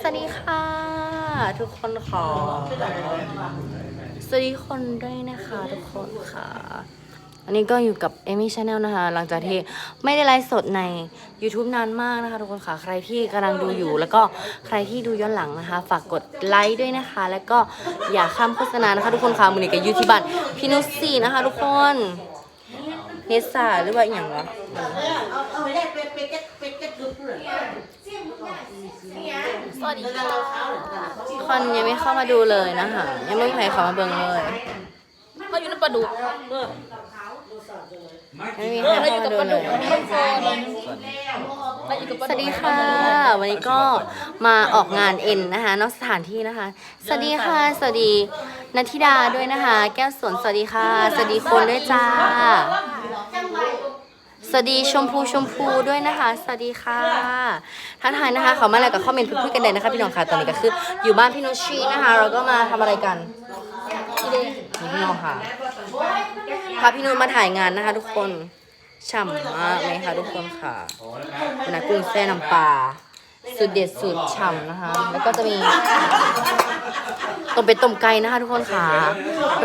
สวัสดีค่ะ ทุกคนขอสวัสดีคนด้วยนะคะทุกคนค่ะ อันนี้ก็อยู่กับเอมี่ชาแนลนะคะ หลังจากที่ไม่ได้ไลฟ์สดใน YouTube นานมากนะคะทุกคนค่ะ ใครที่กำลังดูอยู่ แล้วก็ใครที่ดูย้อนหลังนะคะ ฝากกดไลค์ด้วยนะคะ แล้วก็อย่าข้ามโฆษณานะคะ ทุกคนค่ะมือนี้กับยูที่บ้านพี่นุชซีนะคะ ทุกคนเนสซาหรือว่าอย่างวะเอาไปได้เป็ดเป็ดเป็ดเป็ดกึบเลย สวัสดีค่ะคนยังไม่เข้ามาดูเลยนะคะยังไม่มีใครเข้ามาเบิ่งเลยเขาอยู่ในปลาดุกไม่มีใครเข้ามาดูเลยต้นโฟนมาอยู่กับปลาสดุวักสดีค่ะ วันนี้ก็มาออกงานเอ็นนะคะนอกสถานที่นะคะ สวัสดีค่ะ สวัสดีนัทธิดาด้วยนะคะ แก้วสวนสวัสดีค่ะ สวัสดีคนด้วยจ้า สวัสดีชมพูชมพูด้วยนะคะ สวัสดีค่ะทักทายนะคะขามาอะไรกับคอมเมนต์พูดกันเลยนะคะพี่น้องค่ะตอนนี้ก็คืออยู่บ้านพี่นุชชีนะคะ เราก็มาทำอะไรกันนี่พี่น้องค่ะพาพี่นุชมาถ่ายงานนะคะ ทุกคนฉ่ำมากเลยค่ะทุกคนค่ะเป็นนะกุ้งแซ่น้ำปลาสูตรเด็ดสูตรฉ่ำนะคะ แล้วก็จะมีต้มเป็ดต้มไก่นะคะ ทุกคนค่ะ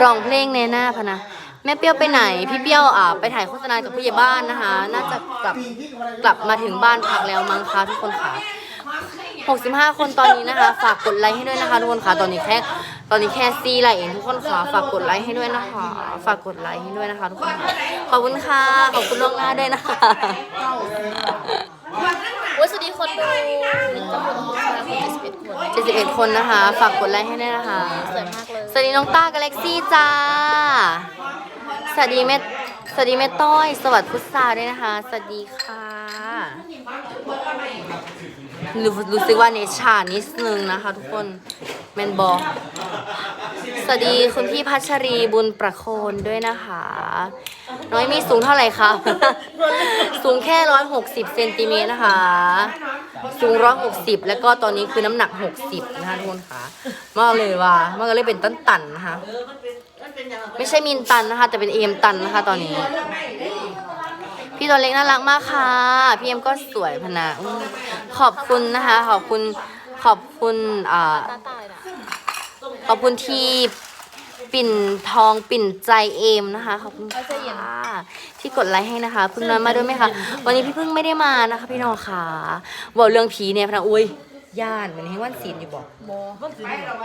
ร้องเพลงในหน้าพนะ แม่เปรี้ยวไปไหน พี่เปรี้ยวอ่าไปถ่ายโฆษณากับผู้ใหญ่บ้านนะคะ น่าจะกลับกลับมาถึงบ้านพักแล้วมั้งคะทุกคนค่ะ65 คนตอนนี้นะคะ ฝากกดไลค์ให้ด้วยนะคะทุกคนค่ะ ตอนนี้แค่ ตอนนี้แค่ซีไลค์เองทุกคนค่ะ ฝากกดไลค์ให้ด้วยนะคะ ฝากกดไลค์ให้ด้วยนะคะทุกคนค่ะขอบคุณค่ะ ขอบคุณล่วงหน้าด้วยนะคะโอ้ยสวัสดีคนดูทั้งหมดคนสิบเอ็ดคน71คนนะคะ ฝากกดไลค์ให้ด้วยนะคะ สวยมากเลย สวัสดีน้องต้ากาแล็กซี่จ้า สวัสดีแม่สวัสดีแม่ต้อย สวัสดีพุทธาด้วยนะคะ สวัสดีค่ะรู้รู้สึกว่าเนชานิดนึงนะคะ ทุกคนแมนบอสวัสดีคุณพี่พัชรีบุญประโคนด้วยนะคะ น้อยมีสูงเท่าไหร่คะ สูงแค่ร้อยหกสิบเซนติเมตรนะคะ สูงร้อยหกสิบแล้วก็ตอนนี้คือน้ำหนักหกสิบนะคะทุกคนค่ะมากเลยว่ามันก็เลยเป็นตันตันๆนะคะ ไม่ใช่มินตันนะคะ แต่เป็นเอมตันนะคะ ตอนนี้ พี่ตัวเล็กน่ารักมากค่ะ พี่เอ็มก็สวยพนะอืมขอบคุณนะคะ ขอบคุณขอบคุณอ่าขอบคุณที่ปิ่นทองปิ่นใจเอมนะคะขอบคุณค่ะที่กดไลค์ให้นะคะเพึ่งนอนมาด้วยไหมคะวันนี้พี่เพึ่งไม่ได้มานะคะ พี่นอค่ะบอกเรื่องผีเนี่ยพนะอุ้ย ย่านมันให้วันศีลอยู่บอกโบ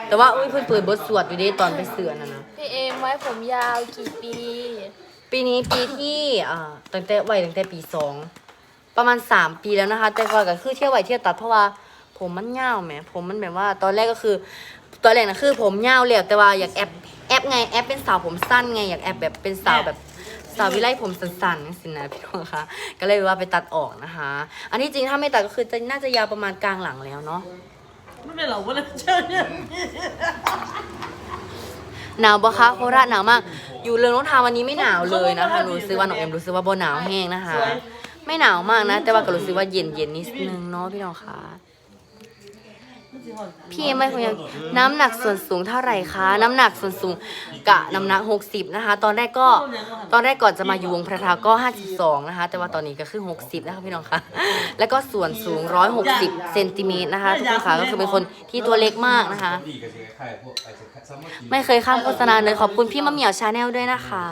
แต่ว่าอุ้ยเพิ่นเปิดบทสวดอยู่เด้ตอนไปเสือน่ะนะ พี่เอมไว้ผมยาวกี่ปี ปีนี้ปีที่อ่าตั้งแต่วัยตั้งแต่ปีสองประมาณสามปีแล้วนะคะ แต่ก่อนก็คือเที่ยวไหวเที่ยวตัดเพราะว่าผมมันยาวแหมผมมันแบบว่าตอนแรกก็คือ ตอนแรกนะคือ ผมยาวแล้วแต่ว่าอยากแอบแอบไงแอบเป็นสาวผมสั้นไงอยากแอบแบบเป็นสาวแบบ สาววิไลผมสั้นๆสินะพี่น้องคะก็เลยว่าไปตัดออกนะคะ อันที่จริงถ้าไม่ตัดก็คือจะน่าจะยาวประมาณกลางหลังแล้วเนาะไม่เป็นเราวันนั้นเจอเนี่ยหนาวปะคะโคราชหนาวมาก อยู่เรือนรถทางวันนี้ไม่หนาวเลยนะคะรู้สึกว่าน้องเอ็มรู้สึกว่าโบหนาวแห้งนะคะ ไม่หนาวมากนะ แต่ว่าก็รู้สึกว่าเย็นเย็นๆนิดนึงเนาะพี่น้องคะ พี่เอ็มไม่คงยังน้ำหนักส่วนสูงเท่าไหร่คะ น้ำหนักส่วนสูงกะน้ำหนัก 60 นะคะ ตอนแรกก็ตอนแรกก่อนจะมาอยู่วงพระทาก็ 52 นะคะ แต่ว่าตอนนี้ก็คือ 60 นะคะพี่น้องคะแล้วก็ส่วนสูง 160เซนติเมตรนะคะทุกคนคะก็คือเป็นคนที่ตัวเล็กมากนะคะ ไม่เคยข้ามโฆษณาเลยขอบคุณพี่มะเหมี่ยวชาแนลด้วยนะคะ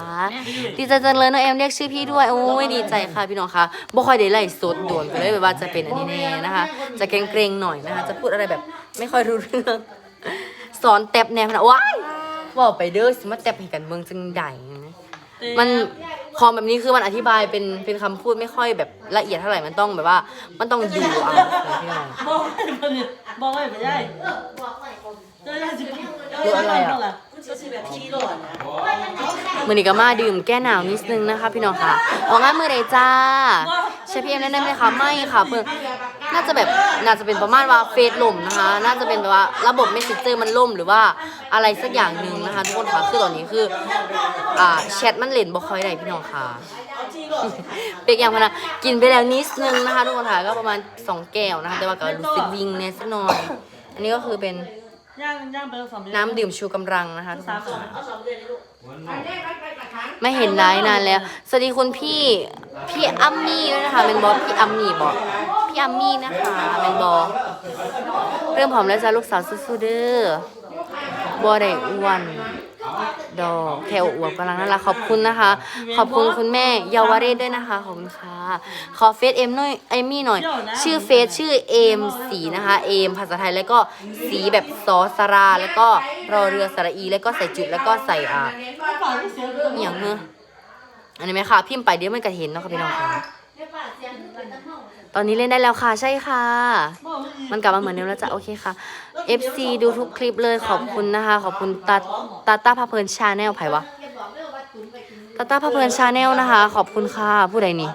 ดีใจจังเลยน้องเอ็มเรียกชื่อพี่ด้วยโอ้ยดีใจค่ะพี่น้องคะบ่ค่อยได้ไล่สดโดนก็เลยแบบว่าจะเป็นอันนี้แน่นะคะ จะเกรงๆหน่อยนะคะ จะพูดอะไรแบบ ไม่ค่อยรู้เรื่องสอนแตบแนวนะว้ายบอกไปเด้อสิมาแตบให้กันเมืองจังใดนะมันคอมแบบนี้คือมันอธิบายเป็นเป็นคำพูดไม่ค่อยแบบละเอียดเท่าไหร่มันต้องแบบว่า มันต้องดูเอาพี่น้องบอกให้มันบอกให้ไปได้ เจอได้สิบเจอได้เท่าไหร่ก็สิแบบที่หล่อนนะมือนี้ก็มาดื่มแก้หนาวนิดนึงนะคะพี่น้องค่ะออกงานมือใดจ้าใช่พี่เอ็มได้ไหมคะไม่ค่ะเพิ่งน่าจะแบบน่าจะเป็นประมาณว่าเฟซล่มนะคะ น่าจะเป็นแบบว่าระบบเมสเซนเจอร์มันล่มหรือว่าอะไรสักอย่างหนึ่งนะคะ ทุกคนค่ะคือตอนนี้คืออ่าแชทมันเล่นบ่ค่อยได้พี่น้องค่ะเอาที่หล่อนเป็กอย่างพะนะกินไปแล้วนิดนึงนะคะ ทุกคนค่ะก็ประมาณสองแก้วนะคะ แต่ว่าก็รู้สึกวิงเนี่ยสักหน่อย อันนี้ก็คือเป็น ย่างย่างไปแล้วสองเดือนน้ำดื่มชูกำลังนะคะทุกคสามนสองค่ะเอาสองเดือนลูกไม่เห็นไลฟ์นานแล้ว สวัสดีคุณพี่พี่อัมมี่ด้วยนะคะเป็นบอสพี่อัมมี่บอกพี่อัมมี่นะคะเป็นบอสเริ่มผอมแล้วจ้าลูกสาวสู้ๆเด้อบัวได้อ้วน ดอกแค่อวบกำลังน่ารักขอบคุณนะคะ ขอบคุณคุณแม่เยาวเรศด้วยนะคะขอบคุณค่ะขอเฟซเอ็มหน่อยไอมี่หน่อย ชื่อเฟซชื่อเอมสีนะคะเอมภาษาไทยแล้วก็สีแบบซอสรา แล้วก็รอเรือสระอี แล้วก็ใส่จุดแล้วก็ใส่อ่าปากที่เสียเรื่องอหย่างเนอะอันนี้ไหมคะพิมพ์ไปเดี๋ยวมันก็เห็นเนาะค่ะพี่น้องค่ะ ตอนนี้เล่นได้แล้วค่ะ ใช่ค่ะ มันกลับมาเหมือนเดิมแล้วจ้ะโอเคค่ะ FC ดูทุกคลิปเลยขอบคุณนะคะ ขอบคุณตาตาตาพาเพลินชาแนลไผวะตาตาพาเพลินชาแนลนะคะ ขอบคุณค่ะผู้ใดนี่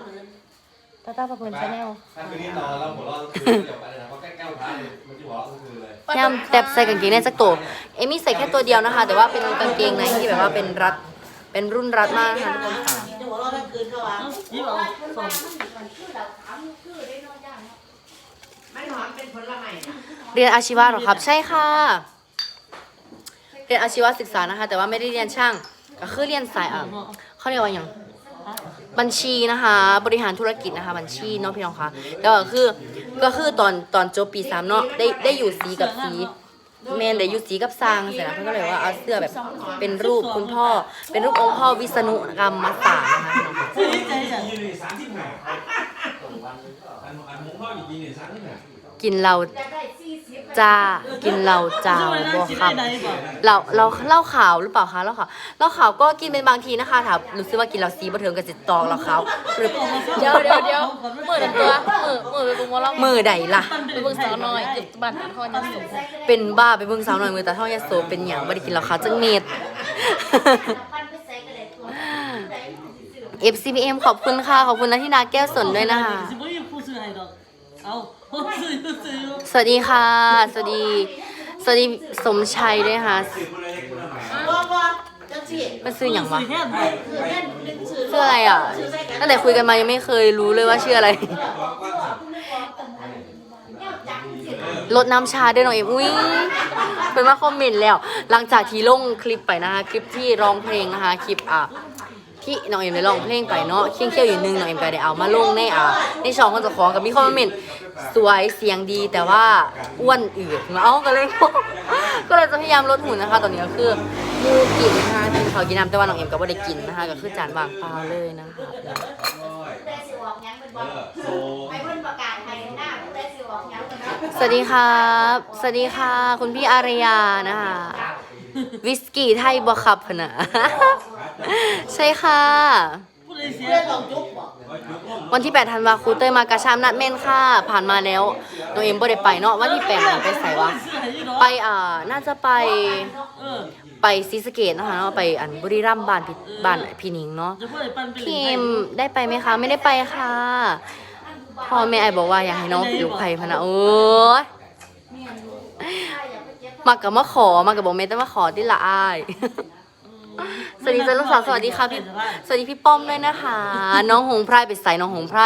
ตาตาพาเพลินชาแนลถ้าคืนนี้นอนแล้วหัวเราะทั้งคืนเดี๋ยวไปเลยนะเพราะใกล้แก้วพระเลยมันจะหัวเราะทั้งคืนเลยย่ำแตบใส่กางเกงในสักตัวเอมี่ใส่แค่ตัวเดียวนะคะ แต่ว่าเป็นกางเกงในที่แบบว่าเป็นรัดเป็นรุ่นรัดมากนะคะทุกคนค่ะจะ หัวเราะทั้งคืนเขาวะยิ้มเอาส่งเรียนอาชีวะเหรอครับ ใช่ค่ะ เรียนอาชีวศึกษานะคะ แต่ว่าไม่ได้เรียนช่าง ก็คือเรียนสายอะเขาเรียกว่าอย่างบัญชีนะคะ บริหารธุรกิจนะคะ บัญชีเนาะพี่น้องคะแต่ว่าคือก็คือตอนตอนจบปีสามเนาะได้ได้อยู่สีกับสี แมนได้อยู่สีกับซางเสร็จแล้วเพื่อนก็เลยว่าเอาเสื้อแบบเป็นรูปคุณพ่อ เป็นรูปองค์พ่อวิษณุกรรมมาสานนะคะพี่น้องคะซื้อใจจ้ะยี่นี่สามที่ไหนอันอันมุ้งพ่ออยู่ยี่นี่สามที่ไหนกินเรา จ้า กินเราจ้าซื้อไปนั่งบ่กินครัได้บไหนบ่เราเราเหล่าขาวหรือเปล่าคะเหล่าขาวเหล่าขาวก็กินเป็นบางทีนะคะถามรู้สึกว่ากินเราซีบะเทิงกับจิตตองเราขาวหรือเดี๋ยวเดี๋ยวเดี๋ยวมือเป็นตัวมือมือไปบุ้งวอลล์มือใดล่ะไปเบิ่งสาวน้อยเกือบบันทันทอนยังสูงเป็นบ้าไปเบิ่งสาวหน่อยมือตาท่อยาโซเป็นหยังบ่ได้กินเราขาวจังเม็ด FCPM ขอบคุณค่ะ ขอบคุณนะที่นาแก้วสนด้วยนะคะ สิบ่มีผู้ซื้อให้ดอกเอาผู้ซื้อผู้ซื้อ สวัสดีค่ะ สวัสดี สวัสดีสมชัยด้วยค่ะว่าว่าจังสิมันซื้ออย่างวะซื้อแค่ไหนคือแม่นดึงชื่ออะไรอะ ตั้งแต่คุยกันมายังไม่เคยรู้เลยว่าชื่ออะไร ลดน้ำชาด้วยน้องเอ็มอุ้ยเป็นว่าคอมเมนต์แล้ว หลังจากที่ลงคลิปไปนะคะ คลิปที่ร้องเพลงนะคะ คลิปอะ ที่น้องเอ็มได้ร้องเพลงไปเนาะเคี่ยงเคี่ยวอยู่นึงน้องเอ็มก็ได้เอามาลงในอะในช่องคนจะของกับมีคอมเมนต์สวยเสียงดีแต่ว่าอ้วนอืดเอ้าก็เลย ก็เลยจะพยายามลดหุ่นนะคะ ตอนนี้ก็คือมูกินนะคะกินข้าวกินน้ำแต่ว่าน้องเอ็มก็ไม่ได้กินนะคะก็คือจานวางเปล่าเลยนะคะแต่สิออกยังเป็นบ่ให้เพิ่นประกาศให้หน้าแต่สิออกยังเป็นบ่สวัสดีครับ สวัสดีค่ะ คุณพี่อารยานะคะวิสกี้ไทยบอคับพะนะ ใช่ค่ะ วันที่ 8 ธันวาคูเตยมากระชามนัดเม่นค่ะ ผ่านมาแล้วน้องเอ็มบ่ได้ไปเนาะวันที่8น่ะไปใส่วะซื้อให้อยู่ดอกไปอ่าน่าจะไปไปซีสะเกตนะคะเนาะไปอันบุรีรัมย์บ้านพี่บ้านพี่นิงเนาะพี่เอ็มได้ไปไหมคะ ไม่ได้ไปค่ะพ่อแม่ไอบอกว่าอยากให้น้องเป็นลูกไผ่พะนะโอ้ยมากับมาขอมากับบอกเมตแต่มาขอที่ละอาย วัสดีจ้าลูกสาวสวัสดีค่ะพี่สวัสดีพี่ป้อมด้วยนะคะ น้องหงไพรไปใส่น้องหงไพร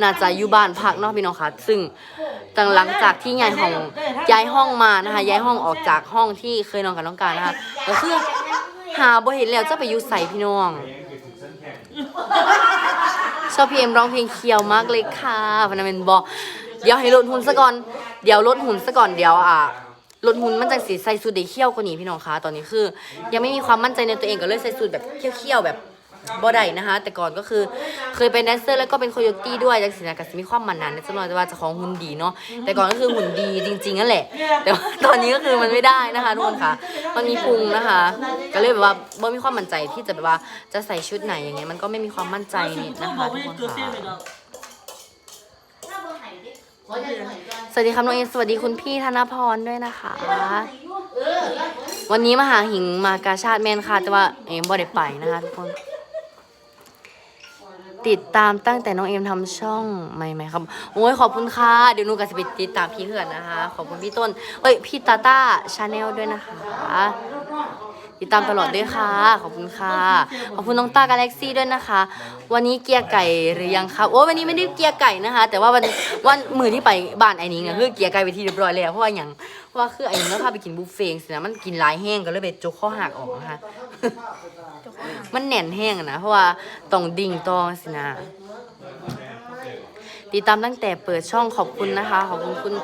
น่าจะอยู่บ้านพักเนอกพี่น้องค่ะ ซึ่งตั้งหลังจากที่ยายห้องย้ายห้องมานะคะย้ายห้องออกจากห้องที่เคยนอนกับน้องการนะคะก็คือหาบ่เห็นแล้วจะไปอยู่ใส่พี่น้องชอบพีเอ็มร้องเพลงเคียวมากเลยค่ะพนันเป็นบอเดี๋ยวให้ลดหุ่นซะก่อนเดี๋ยวลดหุ่นซะก่อนเดี๋ยวอะ ลดหุ่นมันจังสีใส่สูทได้เคี้ยวกว่านี้พี่น้องคะตอนนี้คือ ยังไม่มีความมั่นใจในตัวเองก็เลยใส่สูทแบบเคี้ยวๆแบบบ่ได้นะคะ แต่ก่อนก็คือเคยเป็นแดนเซอร์แล้วก็เป็นโคโยตี้ด้วยจังสีนะก็สิมีความมันนั้นจังหน่อยแต่ว่าจะของหุ่นดีเนาะแต่ก่อนก็คือหุ่นดีจริงๆนั่นแหละ แต่ว่าตอนนี้ก็คือมันไม่ได้นะคะทุกคนค่ะ มันมีพุงนะคะ ก็เลยแบบว่าบ่มีความมั่นใจที่จะแบบว่าจะใส่ชุดไหนอย่างเงี้ยมันก็ไม่มีความมั่นใจนี่นะคะทุกคนค่ะ สวัสดีครับน้องเอ็นสวัสดีคุณพี่ธนพรด้วยนะคะเออวันนี้มาหาหิงมากาชาติแมนค่ะแต่ว่าเอ็มบ่ได้ไปนะคะทุกคน ติดตามตั้งแต่น้องเอ็มทำช่องใหม่ๆครับโอ้ยขอบคุณค่ะเดี๋ยวหนูก็จะไปติดตามพี่เขื่อนนะคะ ขอบคุณพี่ต้นเอ้ยพี่ตาต้าชาแนลด้วยนะคะ ติดตามตลอดด้วยค่ะ ขอบคุณค่ะ ขอบคุณน้องตากาแล็กซี่ด้วยนะคะ วันนี้เกียร์ไก่หรือยังครับโอ้วันนี้ไม่ได้เกียร์ไก่นะคะ แต่ว่าวันวันมือที่ไปบ้านไอ้นิ้งเนี่ยคือเกียร์ไก่ไปที่เรียบร้อยแล้วเพราะว่าอย่างเพราะว่าคือไอ้นิ้งก็พาไปกินบุฟเฟ่ต์สินะมันกินหลายแห้งก็เลยไปจกข้อหักออกนะคะมันแน่นแห้งอะนะเพราะว่าต้องดิ่งตองสินะติดตามตั้งแต่เปิดช่องขอบคุณนะคะ ขอบคุณคุณ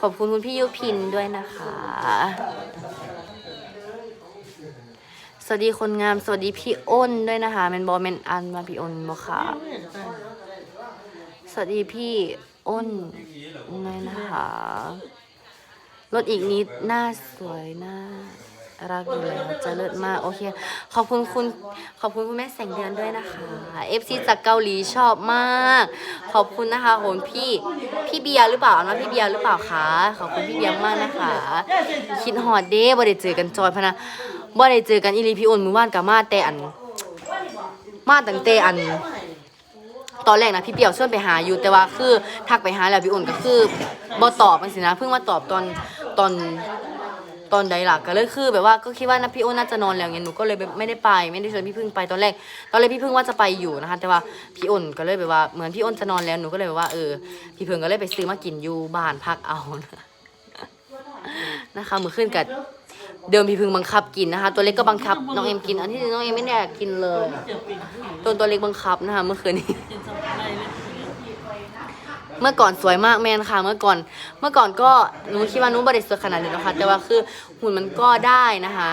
ขอบคุณคุณพี่ยุพินด้วยนะคะ วัสดีคนงาม สวัสดีพี่อ้นด้วยนะคะแมนบอลแมนอันมาพี่อ้นบอค่ะ สวัสดีพี่อ้นด้วยนะคะรถอีกนิดหน้าสวยหน้ารักอยู่แล้วจะเลิศมากโอเค ขอบคุณคุณขอบคุณคุณแม่แสงเดือนด้วยนะคะ FC จากเกาหลีชอบมาก ขอบคุณนะคะโหนพี่พี่เบียร์หรือเปล่านว่าพี่เบียร์หรือเปล่าคะขอบคุณพี่เบียร์มากนะคะ คิดฮอดเด้บ่ได้เจอกันจอยพะนะ บ่ได้เจอกันอีหลีพี่อ้นมือว่านกับมาแต่อัน มาตั้งแต่อัน ตอนแรกนะพี่เปียวชวนไปหาอยู่แต่ว่าคือทักไปหาแล้วพี่อ้นก็คือบ่ตอบมันสินะเพิ่งมาตอบตอนตอนตอนใดล่ะก็เลยคือแบบว่าก็คิดว่านะพี่อ้นน่าจะนอนแล้วเงี้ยหนูก็เลยไม่ได้ไปไม่ได้ชวนพี่พึ่งไปตอนแรก ตอนแรกพี่พึ่งว่าจะไปอยู่นะคะ แต่ว่าพี่อ้นก็เลยแบบว่าเหมือนพี่อ้นจะนอนแล้วหนูก็เลยแบบว่าเออพี่พึ่งก็เลยไปซื้อมากินอยู่บ้านพักเอานะนะคะมือขึ้นกับ เดิมพี่พึ่งบังคับกินนะคะ ตัวเล็กก็บังคับน้องเอ็มกิน อันที่จริงน้องเอ็มไม่ได้อยากกินเลยจ็บปีกตัวตัวเล็กบังคับนะคะเมื่อคืนนี้ เมื่อก่อนสวยมากแมนค่ะ เมื่อก่อน เมื่อก่อนก็หนูคิดว่าหนูบริสุทธิ์ขนาดนี้นะคะ แต่ว่าคือหุ่นมันก็ได้นะคะ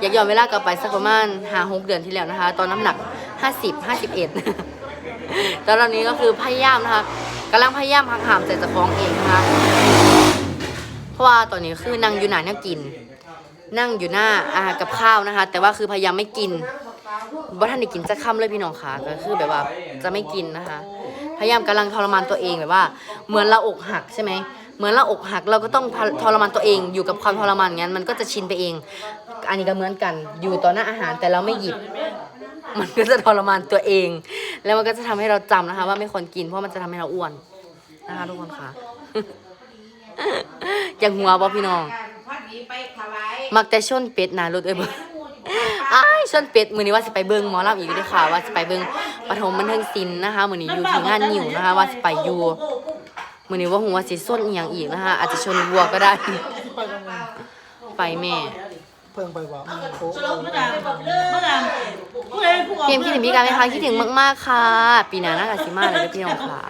อยากย้อนเวลากลับไปสักประมาณห้าหกเดือนที่แล้วนะคะ ตอนน้ำหนักห้าสิบห้าสิบเอ็ดตอนนี้ก็คือพยายามนะคะกำลังพยายามหักหามใจจะฟ้องเองนะคะ เพราะว่าตอนนี้คือนั่งอยู่หนาเนี่ยกิน นั่งอยู่หน้าอาหารกับข้าวนะคะ แต่ว่าคือพยายามไม่กินบ่ท่านได้กินจะค่ำเลยพี่น้องค่ะก็คือแบบว่าจะไม่กินนะคะ พยายามกำลังทรมานตัวเองแบบว่า เหมือนเราอกหักใช่ไหมเหมือนเราอกหักเราก็ต้องทรมานตัวเอง อยู่กับความทรมานงั้น มันก็จะชินไปเอง อันนี้ก็เหมือนกัน อยู่ต่อหน้าอาหารแต่เราไม่หยิบ มันก็จะทรมานตัวเอง แล้วมันก็จะทำให้เราจำนะคะ ว่าไม่ควรกินเพราะมันจะทำให้เราอ้วนนะคะทุกคนค่ะอย่างหัวบอพี่น้อง มักแต่ชนเป็ดหนารถเอ้ยเบิ่งอ้ายชนเป็ดมื้อนี้ว่าสิไปเบิ่งหมอลำอีกเด้วยค่ะ ว่าสิไปเบิ่งปฐมบันเทิงศิลป์นะคะมื้อนี้อยู่ที่งานนิ่วนะคะ ว่าสิไปอยู่มื้อนี้ว่าฮู้ว่าสิส้นอีหยังอีกนะคะ อาจจะชนวัวก็ได้ ไปแม่ เพิ่งไปว่าโอ้เมื่อดามเมื่อดามผู้ใดผู้เกมคิดถึงพี่การไหมคะคิดถึงมาก ๆ ค่ะ ปีหน้าน่าจะสิมาเลยเด้อพี่น้องค่ะ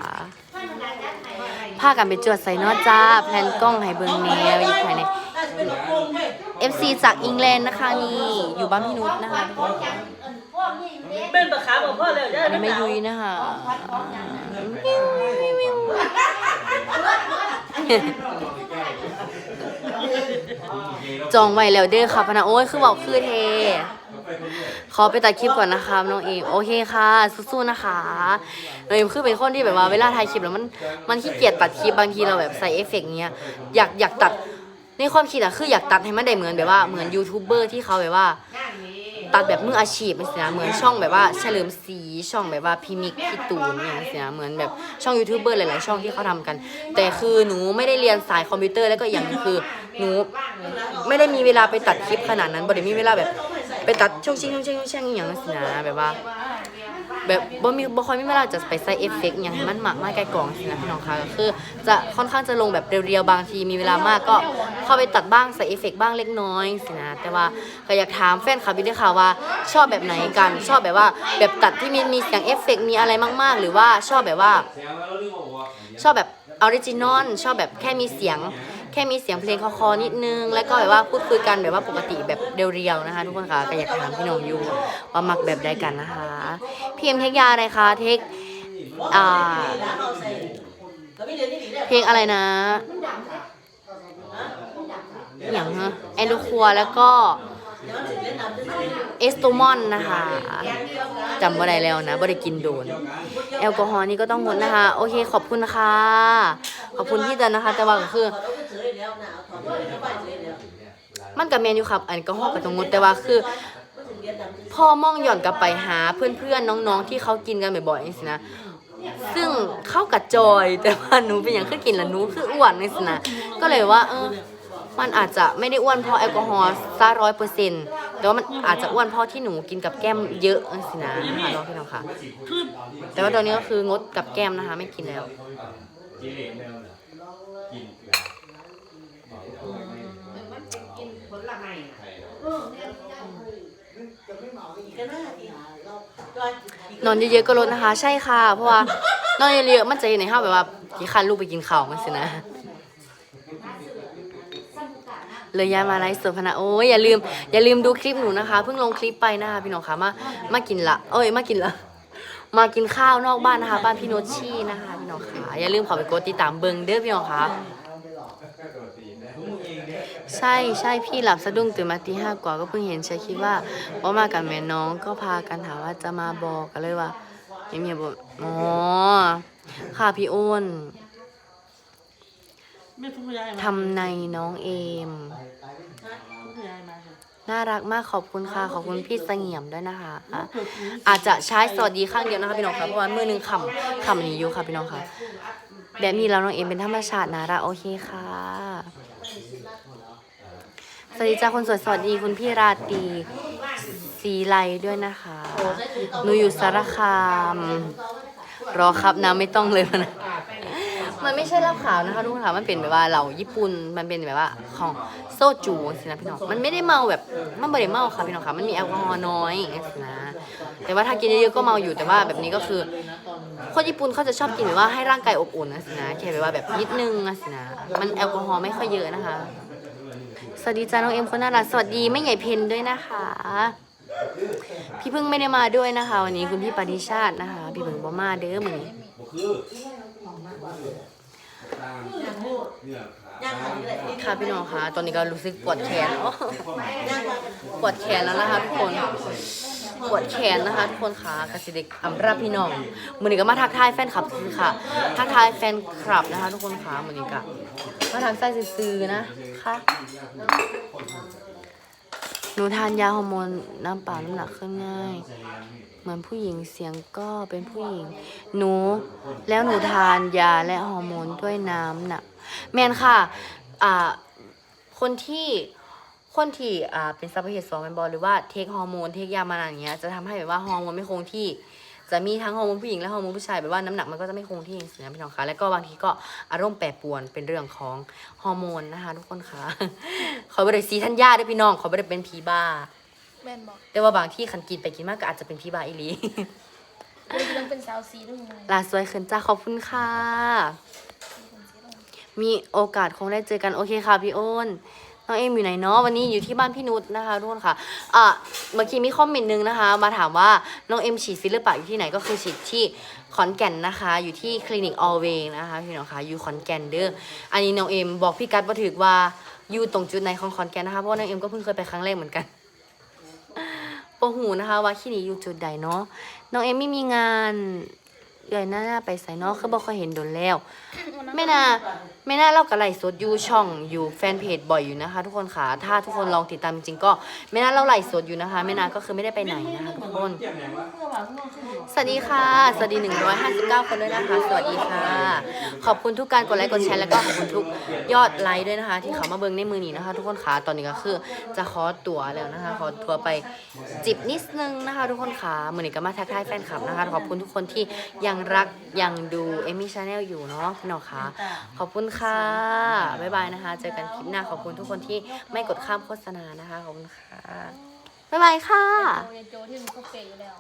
พากันไปจวดใส่เนอจ้า แพลนกล้องให้เบิ่งแนวอยู่ภายใน FC จากอังกฤษนะคะนี่อยู่บ้านพี่นุชนะคะทุกคนค่ะเป็นปลาขาบอกพ่อเลยอันนี้ไม่ยุ้ยนะคะจองไว้แล้วเด้อค่ะพะนะโอ้ยคือบอกคือเทขอไปตัดคลิปก่อนนะคะน้องเองโอเคค่ะสู้ๆนะคะน้องเองคือเป็นคนที่แบบว่าเวลาถ่ายคลิปแล้วมันมันขี้เกียจตัดคลิปบางทีเราแบบใส่เอฟเฟกต์เงี้ยอยากอยากตัด ในความคิดอะคืออยากตัดให้มันได้เหมือนแบบว่าเหมือนยูทูบเบอร์ที่เขาแบบว่า ตัดแบบมืออาชีพมันเสียเหมือนช่องแบบว่าเฉลิมศรีช่องแบบว่าพิมิกพี่ตูนเนี่ยเสียเหมือนแบบช่องยูทูบเบอร์หลายๆช่องที่เขาทำกัน แต่คือหนูไม่ได้เรียนสายคอมพิวเตอร์แล้วก็อย่างหนึงคือหนูไม่ได้มีเวลาไปตัดคลิปขนาดนั้นบ่ได้มีเวลาแบบ ไปตัดช่องชิงช่องชิงช่องชิงอหย่างนั้นสินะแบบว่า แบบบ่มีบ่ค่อยมีเวลาจะไปใส่เอฟเฟกต์อหย่างให้มันหมากมากไกลกล่องสินะพี่น้องคะก็คือ จะค่อนข้างจะลงแบบเรียวๆบางทีมีเวลามากก็เข้าไปตัดบ้างใส่เอฟเฟกต์บ้างเล็กน้อยสินะแต่ว่าก็อยากถามแฟนคลับพี่ด้วยค่ะว่า ชอบแบบไหนกันชอบแบบว่า แบบตัดที่มีมีเสียงเอฟเฟกต์มีอะไรมาก ๆ หรือว่าชอบแบบว่า ชอบแบบออริจินอลชอบแบบแค่มีเสียง ค่มีเสียงเพลงคอๆนิดนึง แล้วก็แบบว่าพูดคุยกันแบบว่าปกติแบบเรียวๆนะคะ ทุกคนค่ะก็อยากถามพี่น้องอยู่ว่ามักแบบใดกันนะคะพีเอ็มเทคยาอะไรคะเทคอ่าเพลงอะไรนะอย่างฮะแอนดูคัวแล้วก็เอสโตมอนนะคะจำว่าได้แล้วนะบ่ได้กินโดน แอลกอฮอล์นี่ก็ต้องงดนะคะ โอเคขอบคุณนะคะ ขอบคุณที่เตือนนะคะ แต่ว่าก็คือ มันกับแมนอยู่ครับแอลกอฮอล์ก็ต้องงดแต่ว่าคือ พ่อมองหย้อนกลับไปหาเพื่อนๆน้องๆ ที่เขากินกันบ่อยๆนี่สินะซึ่งเข้ากับจอยแต่ว่าหนูเป็นอย่างคือกินแล้วหนูคืออ้วนนี่สินะก็เลยว่าเออมันอาจจะไม่ได้อ้วนเพราะแอลกอฮอล์ซะร้อยเปอร์เซ็นต์แต่ว่ามันอาจจะอ้วนเพราะที่หนูกินกับแก้มเยอะนี่สินะนะคะน้องพี่น้องค่ะ แต่ว่าตอนนี้ก็คืองดกับแก้มนะคะ ไม่กินแล้ว กินเองแนวน่ะกินเกลือ นอนเยอะๆก็ลดนะคะ ใช่ค่ะ เพราะว่านอนเยอะๆมันจะอยู่ในห้าแบบว่ากี่คันลูกไปกินข้าวมันสินะเลยย้ายมาไลฟ์สดพนะโอ้ยอย่าลืม อย่าลืมดูคลิปหนูนะคะ เพิ่งลงคลิปไปนะคะพี่น้องคะมามากินละ เอ้ยมากินละมากินข้าวนอกบ้านนะคะ บ้านพี่โนชี่นะคะ พี่น้องคะอย่าลืมเขอไปกดติดตามเบิงเด้อพี่น้องคะ ใช่ใช่พี่หลับสะดุ้งตื่นมาตีห้ากว่าก็เพิ่งเห็นเชยคิดว่าว่ามากับแม่น้องก็พากันถามว่าจะมาบอกกันเลยว่าเมียบอกอ๋อค่ะพี่อ้นไม่ทุกยายมาทำในน้องเอมทุกยายมาค่ะน่ารักมากขอบคุณค่ะ ขอบคุณพี่เสงี่ยมด้วยนะคะอะอาจจะใช้สวัสดีข้างเดียวนะคะพี่น้องค่ะเพราะว่ามือหนึงขำขำนี้อยู่ค่ะพี่น้องค่ะ แบบนี้แล้วน้องเอมเป็นธรรมชาตินะรักโอเคค่ะ สวัสดีจ้าคนสวยสวัสดีคุณพี่ราตรีสีไลด้วยนะคะ หนูอยู่สารคาม รอครับนะไม่ต้องเลยนะ มันไม่ใช่เหล้าขาวนะคะทุกคนค่ะมันเป็นแบบว่าเหล้าญี่ปุ่น มันเป็นแบบว่าของโซจูสินะพี่น้อง มันไม่ได้เมาแบบ มันไม่ได้เมาค่ะพี่น้องค่ะ มันมีแอลกอฮอล์น้อยนะ แต่ว่าถ้ากินเยอะๆก็เมาอยู่ แต่ว่าแบบนี้ก็คือ คนญี่ปุ่นเขาจะชอบกินแบบว่าให้ร่างกายอบอุ่นนะสินะแค่แบบว่าแบบนิดนึงนะสินะ มันแอลกอฮอล์ไม่ค่อยเยอะนะคะ สวัสดีจ้าน้องเอ็มคนน่ารักสวัสดีแม่ใหญ่เพนด้วยนะคะ พี่พึ่งไม่ได้มาด้วยนะคะ วันนี้คุณพี่ปฏิชาตินะคะ พี่พึ่งบ่มาเด้อมือนี้ บ่คือตามเนี่ยขาค่ะพี่น้องคะตอนนี้ก็รู้สึกปวดแขนโอ้ปวดแขนแล้วนะคะทุกคน ปวดแขนนะคะทุกคนค่ะกสิเด็กอำราพี่น้องมือนี้ก็มาทักทายแฟนคลับคือค่ะ ทักทายแฟนคลับนะคะ ทุกคนค่ะมือนี้ก็มาทักทายซื้อนะค่ะหนูทานยาฮอร์โมนน้ำเปล่าน้ำหนักขึ้นง่าย เหมือนผู้หญิงเสียงก็เป็นผู้หญิง หนูแล้วหนูทานยาและฮอร์โมนด้วยน้ำหนัก แมนค่ะอ่าคนที่คนที่อ่าเป็นซัพพลายสองเป็นบอลหรือว่าเทคฮอร์โมนเทคยามานานอย่างเงี้ยจะทำให้แบบว่าฮอร์โมนไม่คงที่จะมีทั้งฮอร์โมนผู้หญิงและฮอร์โมนผู้ชายแบบว่าน้ำหนักมันก็จะไม่คงที่อย่างเงี้ยพี่น้องคะแล้วก็บางทีก็อารมณ์แปรปรวนเป็นเรื่องของฮอร์โมนนะคะทุกคนคะเขาไม่ได้ซีทัญญาด้วยพี่น้องเขาไม่ได้เป็นผีบ้าแม่นบอกแต่ว่าบางที่คันกินไปกินมากก็อาจจะเป็นผีบ้าอีหลีเลยต้องเป็นสาวซีด้วยไงลาสวยขึ้นจ้าขอบคุณค่ะ มีโอกาสคงได้เจอกันโอเคค่ะพี่โอ้นน้องเอ็มอยู่ไหนเนาะวันนี้อยู่ที่บ้านพี่นุชนะคะทุกคนค่ะอะเมื่อกี้มีคอมเมนต์นึงนะคะ มาถามว่าน้องเอ็มฉีดฟิลเลอร์ปากอยู่ที่ไหนก็คือฉีดที่ขอนแก่นนะคะ อยู่ที่คลินิกออเวงนะคะพี่น้องค่ะอยู่ขอนแก่นเด้ออันนี้น้องเอ็มบอกพี่กัดว่าถือว่าอยู่ตรงจุดไหนของขอนแก่นนะคะเพราะว่าน้องเอ็มก็เพิ่งเคยไปครั้งแรกเหมือนกันโปหูนะคะ ว่าคลินิกอยู่จุดใดเนาะน้องเอ็มไม่มีงานเดือนหน้าไปใส่เนาะคือบอกเคยเห็นโดนแล้วไม่น่า ไม่น่าเล่ากับไลสดอยู่ช่องอยู่แฟนเพจบ่อยอยู่นะคะ ทุกคนค่ะถ้าทุกคนลองติดตามจริงๆก็ไม่น่าเล่าไลสดอยู่นะคะ ไม่น่าก็คือไม่ได้ไปไหนนะคะทุกคนเพื่อว่าเพื่อขึ้นอยู่สวัสดีค่ะ สวัสดี 159 คนด้วยนะคะ สวัสดีค่ะ ขอบคุณทุกการกดไลค์กดแชร์แล้วก็ขอบคุณทุกยอดไลค์ด้วยนะคะ ที่เขามาเบิ่งในมือนี้นะคะ ทุกคนค่ะตอนนี้ก็คือจะขอตั๋วแล้วนะคะ ขอตั๋วไปจิบนิดนึงนะคะ ทุกคนค่ะมือนี้ก็มาทักทายแฟนคลับนะคะ ขอบคุณทุกคนที่ยังรักยังดูเอมี่ชาแนลอยู่เนาะพี่น้องค่ะขอบคุณค่ะบ๊ายบายนะคะ เจอกันคลิปหน้าขอบคุณทุกคนที่ไม่กดข้ามโฆษณานะคะ ขอบคุณค่ะ บ๊ายบายค่ะ โดยโจที่มันก็เปย์อยู่แล้ว